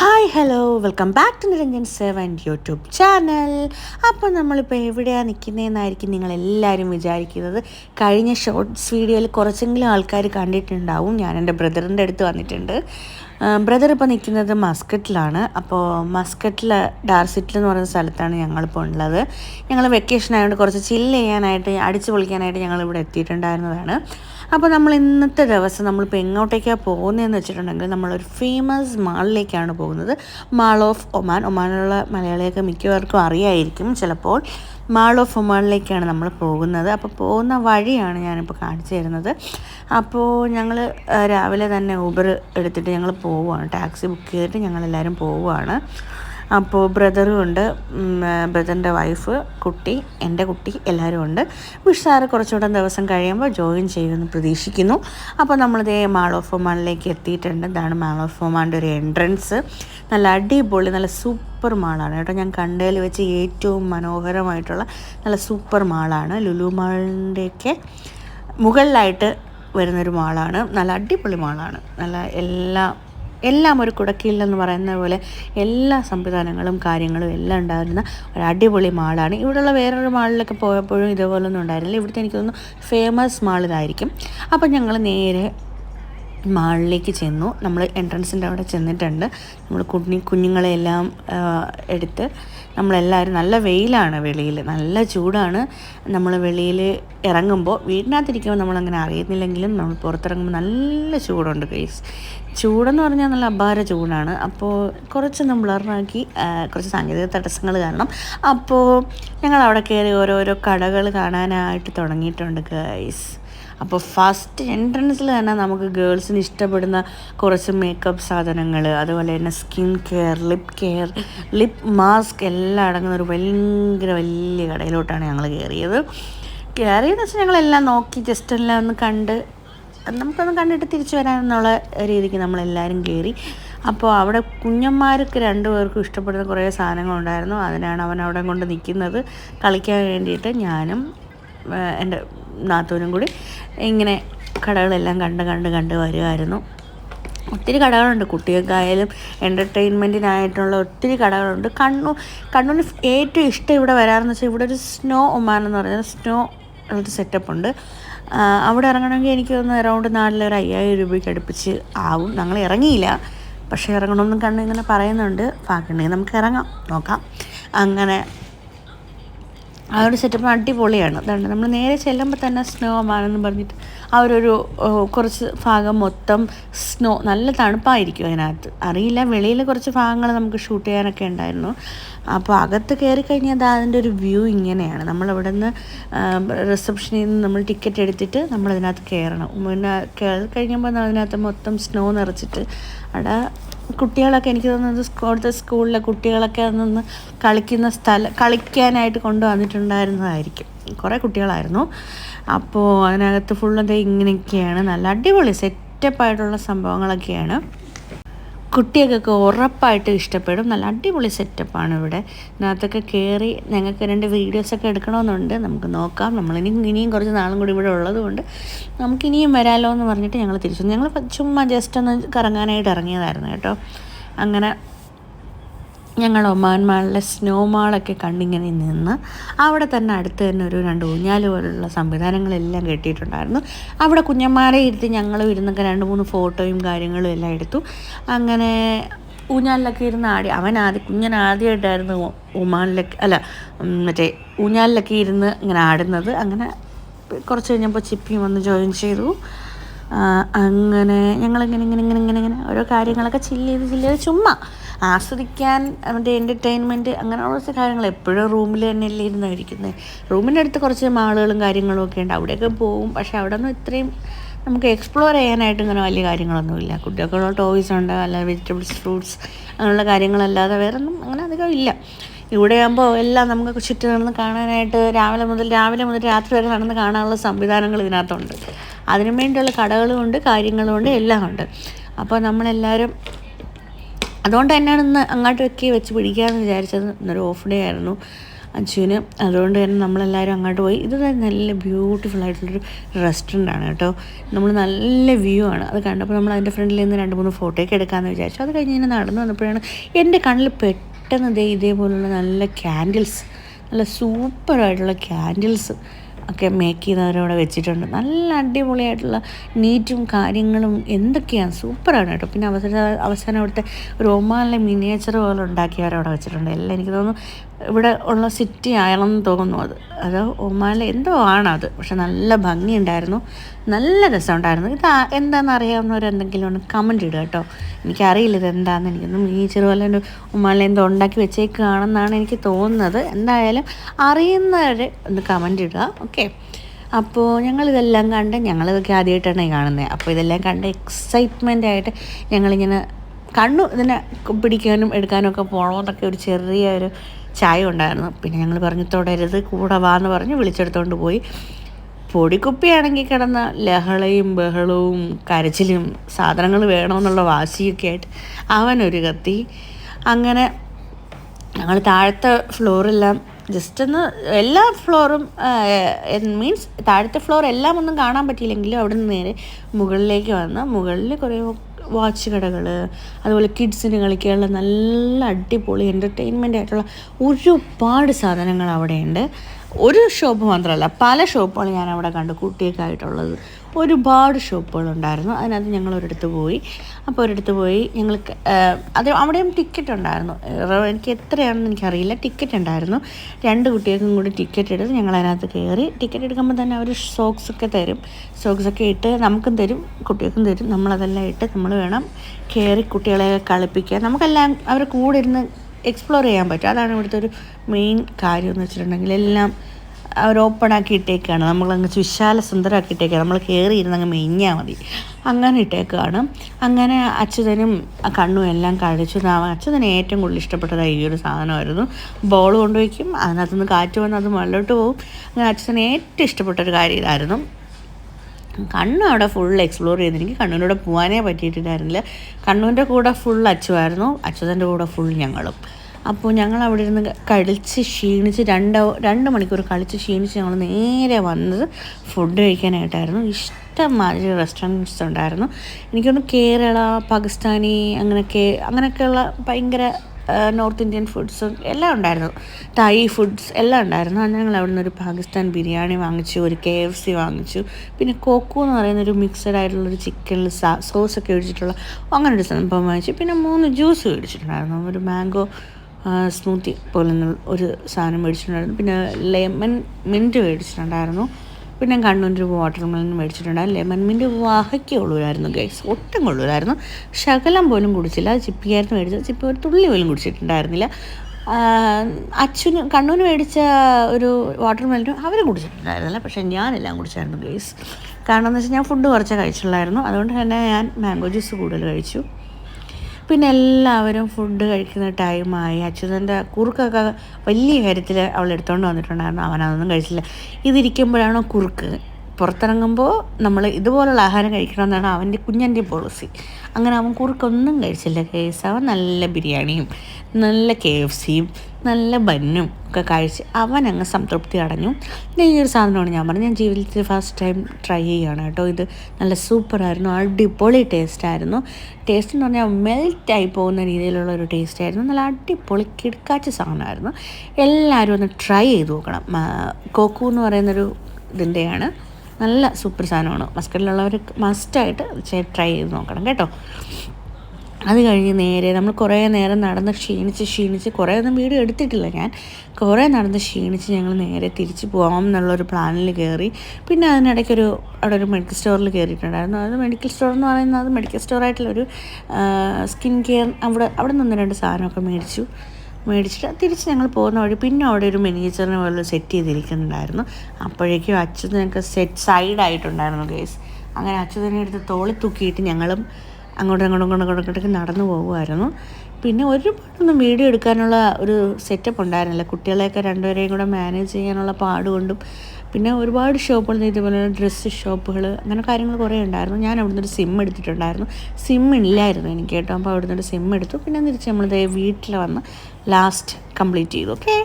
Hi hello welcome back to Niranjan seven YouTube channel അപ്പോൾ നമ്മളിപ്പോൾ എവിടെയാണ് നിൽക്കുന്നതെന്നായിരിക്കും നിങ്ങൾ എല്ലാവരും വിചാരിക്കുന്നത്. കഴിഞ്ഞ ഷോർട്ട്സ് വീഡിയോയിൽ കുറച്ചെങ്കിലും ആൾക്കാർ കണ്ടിട്ടുണ്ടാവും. ഞാൻ എന്റെ ബ്രദറിന്റെ അടുത്ത് വന്നിട്ടുണ്ട്. ബ്രദർ ഇപ്പോൾ നിൽക്കുന്നത് മസ്കറ്റിലാണ്. അപ്പോൾ മസ്കറ്റിൽ ഡാർസിറ്റിൽ എന്ന് പറയുന്ന സ്ഥലത്താണ് ഞങ്ങളിപ്പോൾ ഉള്ളത്. ഞങ്ങൾ വെക്കേഷൻ ആയതുകൊണ്ട് കുറച്ച് ചില്ല് ചെയ്യാനായിട്ട് അടിച്ചു പൊളിക്കാനായിട്ട് ഞങ്ങൾ ഇവിടെ എത്തിയിട്ടുണ്ടായിരുന്നതാണ്. അപ്പോൾ നമ്മൾ ഇന്നത്തെ ദിവസം നമ്മളിപ്പോൾ എങ്ങോട്ടേക്കാണ് പോകുന്നതെന്ന് വെച്ചിട്ടുണ്ടെങ്കിൽ നമ്മളൊരു ഫേമസ് മാളിലേക്കാണ് പോകുന്നത്. മാൾ ഓഫ് ഒമാൻ ഒമാനുള്ള മലയാളിയൊക്കെ മിക്കവർക്കും അറിയായിരിക്കും ചിലപ്പോൾ. മാൾ ഓഫ് ഒമാനിലേക്കാണ് നമ്മൾ പോകുന്നത്. അപ്പോൾ പോകുന്ന വഴിയാണ് ഞാനിപ്പോൾ കാണിച്ചു തരുന്നത്. അപ്പോൾ ഞങ്ങൾ രാവിലെ തന്നെ ഊബർ എടുത്തിട്ട് ഞങ്ങൾ പോവുകയാണ്. ടാക്സി ബുക്ക് ചെയ്തിട്ട് ഞങ്ങളെല്ലാവരും പോവുകയാണ്. അപ്പോൾ ബ്രദറും ഉണ്ട്. ബ്രദറിന്റെ വൈഫ് കുട്ടി എന്റെ കുട്ടി എല്ലാവരും ഉണ്ട്. വിഷ് കുറച്ചുകൂടെ ദിവസം കഴിയുമ്പോൾ ജോയിൻ ചെയ്യുമെന്ന് പ്രതീക്ഷിക്കുന്നു. അപ്പോൾ നമ്മളിതേ മാൾ ഓഫ് ഒമാനിലേക്ക് എത്തിയിട്ടുണ്ട്. ഇതാണ് മാൾ ഓഫ് ഒമാന്റെ ഒരു എൻട്രൻസ്. നല്ല അടിപൊളി നല്ല സൂപ്പർ മാളാണ് കേട്ടോ. ഞാൻ കണ്ടതിൽ വെച്ച് ഏറ്റവും മനോഹരമായിട്ടുള്ള നല്ല സൂപ്പർ മാളാണ്. ലുലു മാളിന്റെയൊക്കെ മുകളിലായിട്ട് വരുന്നൊരു മാളാണ്. നല്ല അടിപൊളി മാളാണ്. നല്ല എല്ലാ എല്ലാം ഒരു കുടക്കീഴിലെന്ന് പറയുന്ന പോലെ എല്ലാ സംവിധാനങ്ങളും കാര്യങ്ങളും എല്ലാം ഉണ്ടായിരുന്ന ഒരു അടിപൊളി മാളാണ്. ഇവിടെയുള്ള വേറൊരു മാളിലൊക്കെ പോയപ്പോഴും ഇതേപോലൊന്നും ഉണ്ടായിരുന്നില്ല. ഇവിടുത്തെ എനിക്ക് തോന്നുന്നു ഫേമസ് മാൾ ഇതായിരിക്കും അപ്പം ഞങ്ങൾ നേരെ മാളിലേക്ക് ചെന്നു. നമ്മൾ എൻട്രൻസിന്റെ അവിടെ ചെന്നിട്ടുണ്ട്. നമ്മൾ കുഞ്ഞി കുഞ്ഞുങ്ങളെല്ലാം എടുത്ത് നമ്മളെല്ലാവരും നല്ല വെയിലാണ് വെളിയിൽ നല്ല ചൂടാണ്. നമ്മൾ വെളിയിൽ ഇറങ്ങുമ്പോൾ വീടിനകത്തിരിക്കുമ്പോൾ നമ്മളങ്ങനെ അറിയുന്നില്ലെങ്കിലും നമ്മൾ പുറത്തിറങ്ങുമ്പോൾ നല്ല ചൂടുണ്ട് കേസ് ചൂടെന്ന് പറഞ്ഞാൽ നല്ല അപാര ചൂടാണ്. അപ്പോൾ കുറച്ച് നമ്മൾ ബ്ലറാക്കി കുറച്ച് സാങ്കേതിക തടസ്സങ്ങൾ കാരണം അപ്പോൾ ഞങ്ങൾ അവിടെ കയറി ഓരോരോ കടകൾ കാണാനായിട്ട് തുടങ്ങിയിട്ടുണ്ട് ഗൈസ് അപ്പോൾ ഫസ്റ്റ് എൻട്രൻസിൽ തന്നെ നമുക്ക് ഗേൾസിന് ഇഷ്ടപ്പെടുന്ന കുറച്ച് മേക്കപ്പ് സാധനങ്ങൾ അതുപോലെ തന്നെ skin care lip care lip mask എല്ലാം അടങ്ങുന്ന ഒരു ഭയങ്കര വലിയ കടയിലോട്ടാണ് ഞങ്ങൾ കയറിയത് കയറിയെന്ന് വെച്ചാൽ ഞങ്ങളെല്ലാം നോക്കി ജസ്റ്റ് എല്ലാം ഒന്ന് കണ്ട് നമുക്കൊന്ന് കണ്ടിട്ട് തിരിച്ചു വരാമെന്നുള്ള രീതിക്ക് നമ്മളെല്ലാവരും കയറി അപ്പോൾ അവിടെ കുഞ്ഞന്മാർക്ക് രണ്ടുപേർക്കും ഇഷ്ടപ്പെടുന്ന കുറേ സാധനങ്ങളുണ്ടായിരുന്നു. അതിനാണ് അവൻ അവിടെ കൊണ്ട് നിൽക്കുന്നത് കളിക്കാൻ വേണ്ടിയിട്ട് ഞാനും എന്റെ നാത്തൂനും കൂടി ഇങ്ങനെ കടകളെല്ലാം കണ്ട് കണ്ട് കണ്ട് വരുമായിരുന്നു ഒത്തിരി കടകളുണ്ട്. കുട്ടികൾക്കായാലും എന്റർടൈൻമെന്റിനായിട്ടുള്ള ഒത്തിരി കടകളുണ്ട്. കണ്ണൂർ കണ്ണൂരിന് ഏറ്റവും ഇഷ്ടം ഇവിടെ വരാറെന്ന് വെച്ചാൽ ഇവിടെ ഒരു സ്നോ ഒമാൻ എന്ന് പറയുന്നത് സ്നോ ഉള്ളൊരു സെറ്റപ്പ് ഉണ്ട്. അവിടെ ഇറങ്ങണമെങ്കിൽ എനിക്ക് തോന്നുന്നു അറൗണ്ട് നാലിൽ ഒരു അയ്യായിരം രൂപയ്ക്ക് അടുപ്പിച്ച് ആവും. ഞങ്ങൾ ഇറങ്ങിയില്ല. പക്ഷേ ഇറങ്ങണമെന്നും കണ്ണു ഇങ്ങനെ പറയുന്നുണ്ട്. ബാക്കിയുണ്ടെങ്കിൽ നമുക്ക് ഇറങ്ങാം. നോക്കാം. അങ്ങനെ ആ ഒരു സെറ്റപ്പ് അടിപൊളിയാണ്. അതാണ്. നമ്മൾ നേരെ ചെല്ലുമ്പോൾ തന്നെ സ്നോ മാനെന്ന് പറഞ്ഞിട്ട് ആ ഒരു കുറച്ച് ഭാഗം മൊത്തം സ്നോ നല്ല തണുപ്പായിരിക്കും അതിനകത്ത്. അറിയില്ല വെളിയിൽ കുറച്ച് ഭാഗങ്ങൾ നമുക്ക് ഷൂട്ട് ചെയ്യാനൊക്കെ ഉണ്ടായിരുന്നു. അപ്പോൾ അകത്ത് കയറി കഴിഞ്ഞാൽ അത് അതിന്റെ ഒരു വ്യൂ ഇങ്ങനെയാണ്. നമ്മൾ അവിടെ നിന്ന് റിസപ്ഷനിൽ നിന്ന് നമ്മൾ ടിക്കറ്റ് എടുത്തിട്ട് നമ്മൾ അതിനകത്ത് കയറണം. പിന്നെ കയറി കഴിഞ്ഞപ്പോൾ അതിനകത്ത് മൊത്തം സ്നോ നിറച്ചിട്ട്. അവിടെ കുട്ടികളൊക്കെ എനിക്ക് തോന്നുന്നത് അവിടുത്തെ സ്കൂളിലെ കുട്ടികളൊക്കെ നിന്ന് കളിക്കുന്ന സ്ഥലം കളിക്കാനായിട്ട് കൊണ്ടുവന്നിട്ടുണ്ടായിരുന്നതായിരിക്കും. കുറേ കുട്ടികളായിരുന്നു. അപ്പോൾ അതിനകത്ത് ഫുള്ളത് ഇങ്ങനെയൊക്കെയാണ്. നല്ല അടിപൊളി സെറ്റപ്പായിട്ടുള്ള സംഭവങ്ങളൊക്കെയാണ്. കുട്ടികൾക്കൊക്കെ ഉറപ്പായിട്ട് ഇഷ്ടപ്പെടും. നല്ല അടിപൊളി സെറ്റപ്പാണ് ഇവിടെ. ഇതിനകത്തൊക്കെ കയറി ഞങ്ങൾക്ക് രണ്ട് വീഡിയോസൊക്കെ എടുക്കണമെന്നുണ്ട്. നമുക്ക് നോക്കാം. നമ്മളിനി ഇനിയും കുറച്ച് നാളും കൂടി ഇവിടെ ഉള്ളതുകൊണ്ട് നമുക്ക് ഇനിയും വരാമല്ലോ എന്ന് പറഞ്ഞിട്ട് ഞങ്ങൾ തിരിച്ചു. ഞങ്ങൾ ചുമ്മാ ജസ്റ്റ് ഒന്ന് കറങ്ങാനായിട്ട് ഇറങ്ങിയതായിരുന്നു കേട്ടോ. അങ്ങനെ ഞങ്ങൾ ഒമാൻ മാളിലെ സ്നോ മാളൊക്കെ കണ്ടിങ്ങനെ നിന്ന് അവിടെ തന്നെ അടുത്ത് തന്നെ ഒരു രണ്ട് ഊഞ്ഞാൽ പോലുള്ള സംവിധാനങ്ങളെല്ലാം കെട്ടിയിട്ടുണ്ടായിരുന്നു. അവിടെ കുഞ്ഞന്മാരെ ഇരുത്തി ഞങ്ങളും ഇരുന്നൊക്കെ രണ്ട് മൂന്ന് ഫോട്ടോയും കാര്യങ്ങളും എല്ലാം എടുത്തു. അങ്ങനെ ഊഞ്ഞാലിലൊക്കെ ഇരുന്ന് ആടി. അവൻ ആദ്യം കുഞ്ഞൻ ആദ്യമായിട്ടായിരുന്നു ഒമാനിലൊക്കെ അല്ല മറ്റേ ഊഞ്ഞാലിലൊക്കെ ഇരുന്ന് ഇങ്ങനെ ആടുന്നത്. അങ്ങനെ കുറച്ച് കഴിഞ്ഞപ്പോൾ ചിപ്പിയും വന്ന് ജോയിൻ ചെയ്തു. അങ്ങനെ ഞങ്ങളിങ്ങനെ ഇങ്ങനെ ഇങ്ങനെ ഇങ്ങനെ ഇങ്ങനെ ഓരോ കാര്യങ്ങളൊക്കെ ചില്ല് ചെയ്ത് ചില്ല് ചുമ്മാ ആസ്വദിക്കാൻ അവന്റെ എന്റർടൈൻമെന്റ് അങ്ങനെയുള്ള കുറച്ച് കാര്യങ്ങൾ എപ്പോഴും റൂമിൽ തന്നെയല്ലേ ഇരുന്ന് കഴിക്കുന്നത് റൂമിന്റെ അടുത്ത് കുറച്ച് മാളുകളും കാര്യങ്ങളും ഒക്കെ ഉണ്ട്. അവിടെയൊക്കെ പോവും. പക്ഷേ അവിടെ ഒന്നും ഇത്രയും നമുക്ക് എക്സ്പ്ലോർ ചെയ്യാനായിട്ട് ഇങ്ങനെ വലിയ കാര്യങ്ങളൊന്നുമില്ല. കുട്ടികൾക്കുള്ള ടോയ്സ് ഉണ്ട് അല്ല വെജിറ്റബിൾസ് ഫ്രൂട്ട്സ് അങ്ങനെയുള്ള കാര്യങ്ങളല്ലാതെ വേറെ ഒന്നും അങ്ങനെ അധികം ഇല്ല. ഇവിടെ ആകുമ്പോൾ എല്ലാം നമുക്ക് ചുറ്റും നടന്ന് കാണാനായിട്ട് രാവിലെ മുതൽ രാവിലെ മുതൽ രാത്രി വരെ നടന്ന് കാണാനുള്ള സംവിധാനങ്ങൾ ഇതിനകത്തുണ്ട്. അതിനു വേണ്ടിയുള്ള കടകളുമുണ്ട് കാര്യങ്ങളുമുണ്ട് എല്ലാം ഉണ്ട്. അപ്പോൾ നമ്മളെല്ലാവരും അതുകൊണ്ട് തന്നെയാണ് ഇന്ന് അങ്ങോട്ടൊക്കെ വെച്ച് പിടിക്കാമെന്ന് വിചാരിച്ചത്. ഇന്നൊരു ഓഫ് ഡേ ആയിരുന്നു അച്ചുവിന് അതുകൊണ്ട് തന്നെ നമ്മളെല്ലാവരും അങ്ങോട്ട് പോയി. ഇത് നല്ല ബ്യൂട്ടിഫുൾ ആയിട്ടുള്ളൊരു റെസ്റ്റോറന്റ് ആണ് കേട്ടോ. നമ്മൾ നല്ല വ്യൂ ആണ്. അത് കണ്ടപ്പോൾ നമ്മൾ അതിന്റെ ഫ്രണ്ടിൽ നിന്ന് രണ്ട് മൂന്ന് ഫോട്ടോയൊക്കെ എടുക്കാമെന്ന് വിചാരിച്ചു. അത് കഴിഞ്ഞ് ഇങ്ങനെ നടന്നു വന്നപ്പോഴാണ് എന്റെ കണ്ണിൽ പെട്ടെന്ന് ദേ ഇതേപോലുള്ള നല്ല ക്യാൻഡിൽസ് നല്ല സൂപ്പറായിട്ടുള്ള ക്യാൻഡിൽസ് ഒക്കെ മേക്ക് ചെയ്തവരവിടെ വെച്ചിട്ടുണ്ട്. നല്ല അടിപൊളിയായിട്ടുള്ള നീറ്റും കാര്യങ്ങളും എന്തൊക്കെയാണ്? സൂപ്പറാണ് കേട്ടോ. പിന്നെ അവസര അവസാനം അവിടുത്തെ റോമാനിലെ മിനിയേച്ചർ പോലെ ഉണ്ടാക്കിയവരവിടെ വെച്ചിട്ടുണ്ട്. എല്ലാം എനിക്ക് തോന്നുന്നു ഇവിടെ ഉള്ള സിറ്റി ആയാലെന്ന് തോന്നുന്നു അത്. അത് ഒമാനിലെ എന്തോ ആണത്. പക്ഷെ നല്ല ഭംഗിയുണ്ടായിരുന്നു. നല്ല രസമുണ്ടായിരുന്നു. ഇത് എന്താണെന്ന് അറിയാവുന്നവരെന്തെങ്കിലും ഒന്ന് കമന്റ് ഇടുക കേട്ടോ. എനിക്കറിയില്ല ഇത് എന്താണെന്ന് എനിക്കൊന്നും ഈ ചെറുപോലെ ഒരു ഉമ്മാളെ എന്തോ ഉണ്ടാക്കി വെച്ചേക്കുകയാണെന്നാണ് എനിക്ക് തോന്നുന്നത്. എന്തായാലും അറിയുന്നവർ ഒന്ന് കമന്റ് ഇടുക. ഓക്കെ അപ്പോൾ ഞങ്ങളിതെല്ലാം കണ്ട് ഞങ്ങളിതൊക്കെ ആദ്യമായിട്ടാണ് കാണുന്നത്. അപ്പോൾ ഇതെല്ലാം കണ്ട് എക്സൈറ്റ്മെന്റ് ആയിട്ട് ഞങ്ങളിങ്ങനെ കണ്ണു ഇതിനെ പിടിക്കാനും എടുക്കാനും ഒക്കെ പോകണമെന്നൊക്കെ ഒരു ചെറിയ ഒരു ചായ ഉണ്ടായിരുന്നു. പിന്നെ ഞങ്ങൾ പറഞ്ഞു തുടരുത് കൂടെ വാ എന്ന് പറഞ്ഞ് വിളിച്ചെടുത്തോണ്ട് പോയി. പൊടിക്കുപ്പിയാണെങ്കിൽ കിടന്ന ലഹളയും ബഹളവും കരച്ചിലും സാധനങ്ങൾ വേണമെന്നുള്ള വാശിയൊക്കെ ആയിട്ട് അവനൊരു കത്തി. അങ്ങനെ ഞങ്ങൾ താഴത്തെ ഫ്ലോറെല്ലാം ജസ്റ്റ് ഒന്ന് എല്ലാ ഫ്ലോറും മീൻസ് താഴത്തെ ഫ്ലോർ എല്ലാം ഒന്നും കാണാൻ പറ്റിയില്ലെങ്കിലും അവിടെ നിന്ന് നേരെ മുകളിലേക്ക് വന്ന് മുകളിൽ കുറേ വാച്ച് കടകൾ അതുപോലെ കിഡ്സിന് കളിക്കാനുള്ള നല്ല അടിപൊളി എന്റർടൈൻമെന്റ് ആയിട്ടുള്ള ഒരുപാട് സാധനങ്ങൾ അവിടെയുണ്ട്. ഒരു ഷോപ്പ് മാത്രമല്ല പല ഷോപ്പുകൾ ഞാൻ അവിടെ കണ്ടു. കുട്ടിയൊക്കെയായിട്ടുള്ളത് ഒരുപാട് ഷോപ്പുകളുണ്ടായിരുന്നു. അതിനകത്ത് ഞങ്ങൾ ഒരിടത്ത് പോയി. അപ്പോൾ ഒരിടത്ത് പോയി ഞങ്ങൾ അത് അവിടെയും ടിക്കറ്റ് ഉണ്ടായിരുന്നു. എനിക്ക് എത്രയാണെന്ന് എനിക്കറിയില്ല. ടിക്കറ്റ് ഉണ്ടായിരുന്നു. രണ്ട് കുട്ടികൾക്കും കൂടി ടിക്കറ്റ് എടുത്ത് ഞങ്ങൾ അതിനകത്ത് കയറി ടിക്കറ്റ് എടുക്കുമ്പോൾ തന്നെ അവർ സോക്സ് ഒക്കെ തരും. സോക്സ് ഒക്കെ ഇട്ട് നമുക്കും തരും കുട്ടികൾക്കും തരും. നമ്മളതെല്ലാം ഇട്ട് നമ്മൾ വേണം കയറി കുട്ടികളെ കളിപ്പിക്കുക നമുക്കെല്ലാം അവർ കൂടെ ഇരുന്ന് എക്സ്പ്ലോർ ചെയ്യാൻ പറ്റും. അതാണ് ഇവിടുത്തെ ഒരു മെയിൻ കാര്യം എന്ന് വെച്ചിട്ടുണ്ടെങ്കിൽ എല്ലാം അവർ ഓപ്പൺ ആക്കി ഇട്ടേക്കാണ്. നമ്മളങ്ങ് വിശാല സുന്ദരമാക്കി ഇട്ടേക്കാണ്. നമ്മൾ കയറി ഇരുന്ന് അങ്ങ് മെയിഞ്ഞാൽ മതി. അങ്ങനെ ഇട്ടേക്കാണ്. അങ്ങനെ അച്യുതനും കണ്ണും എല്ലാം കഴിച്ചു അച്യുതന് ഏറ്റവും കൂടുതൽ ഇഷ്ടപ്പെട്ടതായി ഈ ഒരു സാധനമായിരുന്നു. ബോൾ കൊണ്ടുവയ്ക്കും അതിനകത്തുനിന്ന് കാറ്റ് വന്ന് അത് മുകളിലോട്ട് പോകും. അങ്ങനെ അച്യുതന് ഏറ്റവും ഇഷ്ടപ്പെട്ട ഒരു കാര്യം ഇതായിരുന്നു. കണ്ണു അവിടെ ഫുൾ എക്സ്പ്ലോർ ചെയ്ത് എനിക്ക് കണ്ണൂരിലൂടെ പോകാനേ പറ്റിയിട്ടുണ്ടായിരുന്നില്ല കണ്ണൂന്റെ കൂടെ ഫുൾ അച്ചുവായിരുന്നു. അച്യുതന്റെ കൂടെ ഫുൾ ഞങ്ങളും. അപ്പോൾ ഞങ്ങൾ അവിടെ ഇരുന്ന് കളിച്ച് ക്ഷീണിച്ച് രണ്ട് രണ്ട് മണിക്കൂർ കളിച്ച് ക്ഷീണിച്ച് ഞങ്ങൾ നേരെ വന്നത് ഫുഡ് കഴിക്കാനായിട്ടായിരുന്നു. ഇഷ്ടംമാതിരി റെസ്റ്റോറന്റ്സ് ഉണ്ടായിരുന്നു. എനിക്കൊന്ന് കേരള പാകിസ്ഥാനി അങ്ങനെയൊക്കെ അങ്ങനെയൊക്കെയുള്ള ഭയങ്കര നോർത്ത് ഇന്ത്യൻ ഫുഡ്സ് എല്ലാം ഉണ്ടായിരുന്നു. തൈ ഫുഡ്സ് എല്ലാം ഉണ്ടായിരുന്നു. അന്ന് ഞങ്ങൾ അവിടെ നിന്ന് ഒരു പാകിസ്ഥാൻ ബിരിയാണി വാങ്ങിച്ചു ഒരു കെ എഫ് സി വാങ്ങിച്ചു. പിന്നെ കോക്കു എന്ന് പറയുന്ന ഒരു മിക്സഡ് ആയിട്ടുള്ള ഒരു ചിക്കനിൽ സാ ഒക്കെ ഒഴിച്ചിട്ടുള്ള അങ്ങനെ ഒരു സംഭവം വാങ്ങിച്ചു. പിന്നെ മൂന്ന് ജ്യൂസ് മേടിച്ചിട്ടുണ്ടായിരുന്നു. ഒരു മാംഗോ സ്മൂത്തി പോലെ ഒരു സാധനം മേടിച്ചിട്ടുണ്ടായിരുന്നു. പിന്നെ ലെമൺ മിന്റ് മേടിച്ചിട്ടുണ്ടായിരുന്നു. പിന്നെ കണ്ണൂരിൽ വാട്ടർ മെലൺ മേടിച്ചിട്ടുണ്ട്. ലെമൺ മിന്റ് വഹയ്ക്ക് കൊള്ളൂരായിരുന്നു ഗൈസ് ഒട്ടും കൊള്ളൂരായിരുന്നു ശകലം പോലും കുടിച്ചില്ല. ചിപ്പിയായിരുന്നു മേടിച്ചത് ചിപ്പി ഒരു തുള്ളി പോലും കുടിച്ചിട്ടുണ്ടായിരുന്നില്ല. അച്ഛന് കണ്ണൂർ മേടിച്ച ഒരു വാട്ടർ മെലനും അവർ കുടിച്ചിട്ടുണ്ടായിരുന്നില്ല. പക്ഷേ ഞാനെല്ലാം കുടിച്ചായിരുന്നു ഗൈസ് കാരണം എന്ന് വെച്ചാൽ ഞാൻ ഫുഡ് കുറച്ച് കഴിച്ചുള്ളായിരുന്നു. അതുകൊണ്ട് തന്നെ ഞാൻ മാംഗോ ജ്യൂസ് കൂടുതൽ കഴിച്ചു. പിന്നെ എല്ലാവരും ഫുഡ് കഴിക്കുന്ന ടൈമായി അച്യുതന്റെ കുറുക്കൊക്കെ വലിയ കാര്യത്തിൽ അവൾ എടുത്തുകൊണ്ട് വന്നിട്ടുണ്ടായിരുന്നു. അവനതൊന്നും കഴിച്ചില്ല. ഇതിരിക്കുമ്പോഴാണോ കുറുക്ക്? പുറത്തിറങ്ങുമ്പോൾ നമ്മൾ ഇതുപോലുള്ള ആഹാരം കഴിക്കണമെന്നാണ് അവന്റെ കുഞ്ഞന്റെ പോളിസി അങ്ങനെ അവൻ കുറുക്കൊന്നും കഴിച്ചില്ല. കേസ് അവൻ നല്ല ബിരിയാണിയും നല്ല കെ എഫ് സിയും നല്ല ബന്നും ഒക്കെ കഴിച്ച് അവൻ അങ്ങ് സംതൃപ്തി അടഞ്ഞു. ഈ ഒരു സാധനമാണ് ഞാൻ പറഞ്ഞത്. ഞാൻ ജീവിതത്തിൽ ഫസ്റ്റ് ടൈം ട്രൈ ചെയ്യുകയാണ് കേട്ടോ ഇത്. നല്ല സൂപ്പറായിരുന്നു അടിപൊളി ടേസ്റ്റായിരുന്നു ടേസ്റ്റ് എന്ന് പറഞ്ഞാൽ മെൽറ്റായി പോകുന്ന രീതിയിലുള്ള ഒരു ടേസ്റ്റ് ആയിരുന്നു. നല്ല അടിപൊളി കിടക്കാച്ച സാധനമായിരുന്നു. എല്ലാവരും ഒന്ന് ട്രൈ ചെയ്ത് നോക്കണം. കോക്കു എന്ന് പറയുന്നൊരു ഇതിന്റെയാണ് നല്ല സൂപ്പർ സാധനമാണ്. മസ്കറ്റിലുള്ളവർ മസ്റ്റായിട്ട് ട്രൈ ചെയ്ത് നോക്കണം കേട്ടോ. അത് കഴിഞ്ഞ് നേരെ നമ്മൾ കുറേ നേരം നടന്ന് ക്ഷീണിച്ച് ക്ഷീണിച്ച് കുറേ ഒന്നും വീഡിയോ എടുത്തിട്ടില്ല ഞാൻ. കുറേ നടന്ന് ക്ഷീണിച്ച് ഞങ്ങൾ നേരെ തിരിച്ച് പോകാം എന്നുള്ളൊരു പ്ലാനിൽ കയറി. പിന്നെ അതിനിടയ്ക്കൊരു അവിടെ ഒരു മെഡിക്കൽ സ്റ്റോറിൽ കയറിയിട്ടുണ്ടായിരുന്നു. അത് മെഡിക്കൽ സ്റ്റോർ എന്ന് പറയുന്നത് മെഡിക്കൽ സ്റ്റോറായിട്ടുള്ളൊരു സ്കിൻ കെയർ അവിടെ അവിടെ നിന്ന് രണ്ട് സാധനമൊക്കെ മേടിച്ചു. മേടിച്ചിട്ട് തിരിച്ച് ഞങ്ങൾ പോകുന്ന വഴി പിന്നെ അവിടെ ഒരു മിനിയേച്ചറിനെ പോലെ സെറ്റ് ചെയ്തിരിക്കുന്നുണ്ടായിരുന്നു. അപ്പോഴേക്കും അച്യുതനൊക്കെ സെറ്റ് സൈഡായിട്ടുണ്ടായിരുന്നു കേസ് അങ്ങനെ അച്യുതനെ എടുത്ത് തോളി തൂക്കിയിട്ട് ഞങ്ങളും അങ്ങോട്ടും അങ്ങോട്ടും അങ്ങോട്ടും ഇങ്ങോട്ടൊക്കെ നടന്നു പോകുമായിരുന്നു. പിന്നെ ഒരുപാടൊന്നും വീഡിയോ എടുക്കാനുള്ള ഒരു സെറ്റപ്പ് ഉണ്ടായിരുന്നില്ല. കുട്ടികളെയൊക്കെ രണ്ടുപേരെയും കൂടെ മാനേജ് ചെയ്യാനുള്ള പാടുകൊണ്ടും പിന്നെ ഒരുപാട് ഷോപ്പുകൾ ഇതുപോലെ ഡ്രസ്സ് ഷോപ്പുകൾ അങ്ങനെ കാര്യങ്ങൾ കുറേ ഉണ്ടായിരുന്നു. ഞാൻ അവിടുന്ന് ഒരു സിം എടുത്തിട്ടുണ്ടായിരുന്നു. സിം ഇല്ലായിരുന്നു എനിക്ക് കേട്ടോ. അപ്പോൾ അവിടുന്ന് ഒരു സിം എടുത്തു. പിന്നെ തിരിച്ച് നമ്മളിത് വീട്ടിൽ വന്ന് ലാസ്റ്റ് കംപ്ലീറ്റ് ചെയ്തു. ഓക്കേ